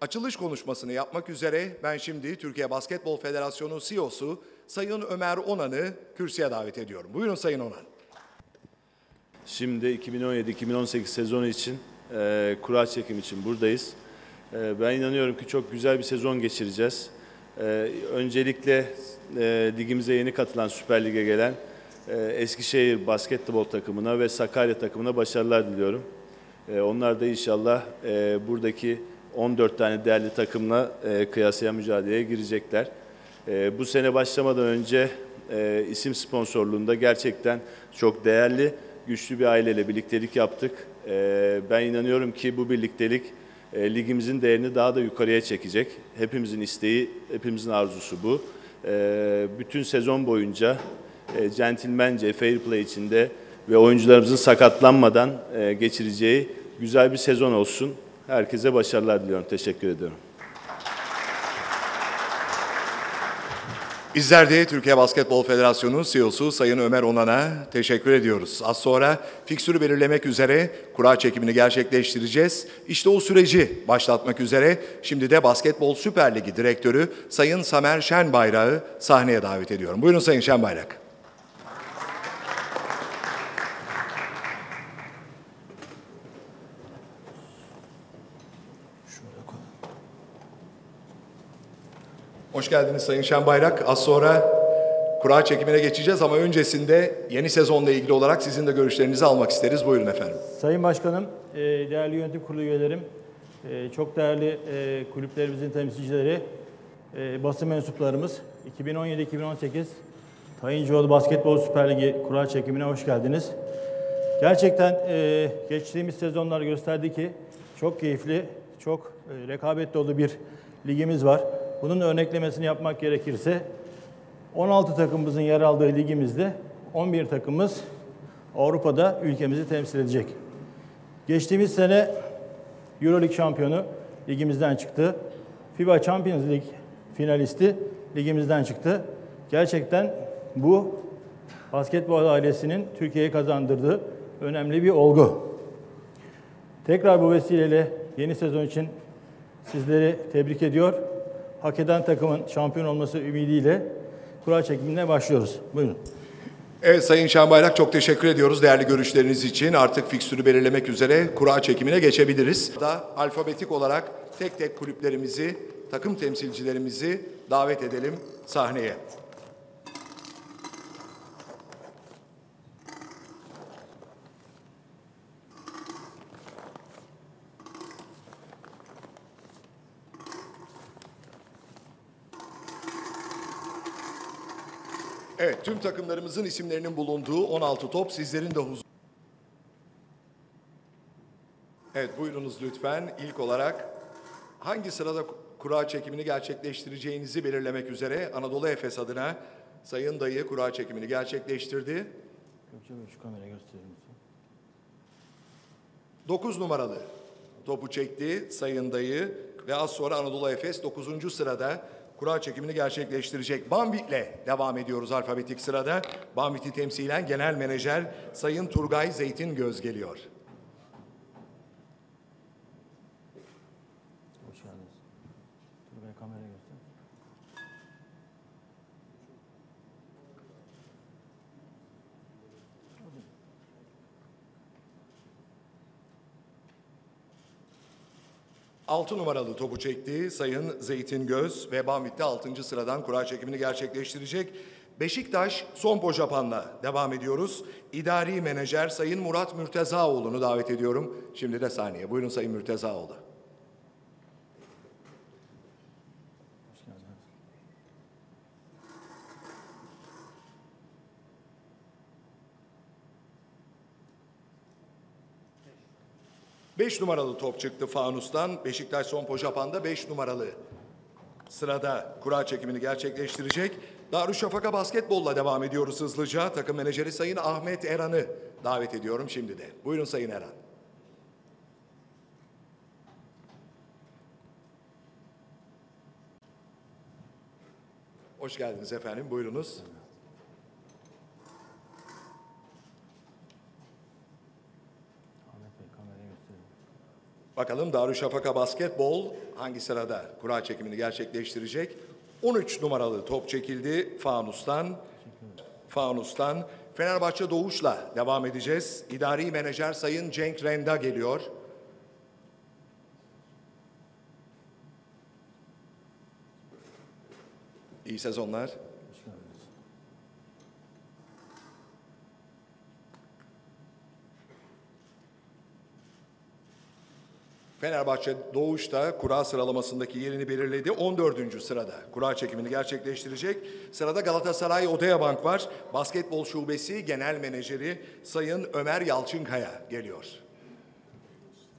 Açılış konuşmasını yapmak üzere ben şimdi Türkiye Basketbol Federasyonu CEO'su Sayın Ömer Onan'ı kürsüye davet ediyorum. Buyurun Sayın Onan. Şimdi 2017-2018 sezonu için e, kura çekim için buradayız. E, ben inanıyorum ki çok güzel bir sezon geçireceğiz. E, öncelikle e, ligimize yeni katılan Süper Lig'e gelen e, Eskişehir basketbol takımına ve Sakarya takımına başarılar diliyorum. E, onlar da inşallah e, buradaki 14 tane değerli takımla e, kıyasıya mücadeleye girecekler. E, bu sene başlamadan önce e, isim sponsorluğunda gerçekten çok değerli, güçlü bir aileyle birliktelik yaptık. E, ben inanıyorum ki bu birliktelik e, ligimizin değerini daha da yukarıya çekecek. Hepimizin isteği, hepimizin arzusu bu. E, bütün sezon boyunca e, centilmence, fair play içinde ve oyuncularımızın sakatlanmadan e, geçireceği güzel bir sezon olsun. Herkese başarılar diliyorum. Teşekkür ediyorum. Bizler Türkiye Basketbol Federasyonu CEO'su Sayın Ömer Onan'a teşekkür ediyoruz. Az sonra fiksürü belirlemek üzere kura çekimini gerçekleştireceğiz. İşte o süreci başlatmak üzere şimdi de Basketbol Süper Ligi Direktörü Sayın Samer Şenbayrak'ı sahneye davet ediyorum. Buyurun Sayın Şenbayrak. Hoş geldiniz Sayın Şenbayrak. Az sonra kura çekimine geçeceğiz ama öncesinde yeni sezonla ilgili olarak sizin de görüşlerinizi almak isteriz. Buyurun efendim. Sayın Başkanım, e, değerli yönetim kurulu üyelerim, e, çok değerli e, kulüplerimizin temsilcileri, basın mensuplarımız, 2017-2018 Tayıncıoğlu Basketbol Süper Ligi kura çekimine hoş geldiniz. Gerçekten geçtiğimiz sezonlar gösterdi ki çok keyifli, çok rekabet dolu bir ligimiz var. Bunun örneklemesini yapmak gerekirse 16 takımımızın yer aldığı ligimizde 11 takımımız Avrupa'da ülkemizi temsil edecek. Geçtiğimiz sene Euroleague şampiyonu ligimizden çıktı. FIBA Champions League finalisti ligimizden çıktı. Gerçekten bu basketbol ailesinin Türkiye'ye kazandırdığı önemli bir olgu. Tekrar bu vesileyle yeni sezon için sizleri tebrik ediyor hak eden takımın şampiyon olması ümidiyle kura çekimine başlıyoruz. Buyurun. Evet Sayın Şenbayrak çok teşekkür ediyoruz değerli görüşleriniz için. Artık fikstürü belirlemek üzere kura çekimine geçebiliriz. Da alfabetik olarak tek tek kulüplerimizi, takım temsilcilerimizi davet edelim sahneye. Evet, tüm takımlarımızın isimlerinin bulunduğu 16 top sizlerin de huzur. Evet, buyurunuz lütfen. İlk olarak hangi sırada kura çekimini gerçekleştireceğinizi belirlemek üzere Anadolu Efes adına Sayın Dayı kura çekimini gerçekleştirdi. Gökçe Bey şu kamerayı gösterir misin? 9 numaralı topu çekti Sayın Dayı ve az sonra Anadolu Efes 9. sırada kura çekimini gerçekleştirecek. Bambit'le devam ediyoruz alfabetik sırada. Bambit'i temsilen Genel Menajer Sayın Turgay Zeytin Göz geliyor. Hoş geldiniz. Turgay kamerayı göster. Altı numaralı topu çekti Sayın Zeytin Göz ve Bambit'te altıncı sıradan kura çekimini gerçekleştirecek. Beşiktaş son Japan'la devam ediyoruz. İdari menajer Sayın Murat Mürtezaoğlu'nu davet ediyorum. Şimdi de saniye. Buyurun Sayın Mürtezaoğlu. Beş numaralı top çıktı Fanus'tan. Beşiktaş son Japan'da beş numaralı sırada kura çekimini gerçekleştirecek. Darüşşafaka basketbolla devam ediyoruz hızlıca. Takım menajeri Sayın Ahmet Eran'ı davet ediyorum şimdi de. Buyurun Sayın Eran. Hoş geldiniz efendim. Buyurunuz. Ahmet Bey kamerayı gösterin. Bakalım Darüşşafaka Basketbol hangi sırada kura çekimini gerçekleştirecek? 13 numaralı top çekildi Fanus'tan. Fanus'tan. Fenerbahçe Doğuş'la devam edeceğiz. İdari menajer Sayın Cenk Renda geliyor. İyi sezonlar. Fenerbahçe Doğuş'ta kura sıralamasındaki yerini belirledi. 14. sırada kura çekimini gerçekleştirecek. Sırada Galatasaray Odeabank var. Basketbol Şubesi Genel Menajeri Sayın Ömer Yalçınkaya geliyor.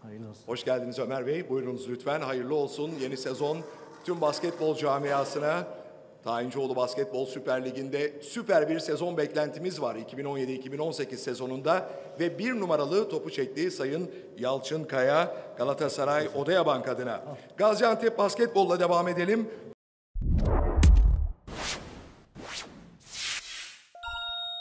Hayırlı olsun. Hoş geldiniz Ömer Bey. Buyurunuz lütfen. Hayırlı olsun. Yeni sezon tüm basketbol camiasına Tayincioğlu Basketbol Süper Ligi'nde süper bir sezon beklentimiz var 2017-2018 sezonunda ve bir numaralı topu çektiği Sayın Yalçın Kaya Galatasaray Odaya Bank adına. Gaziantep Basketbol'la devam edelim.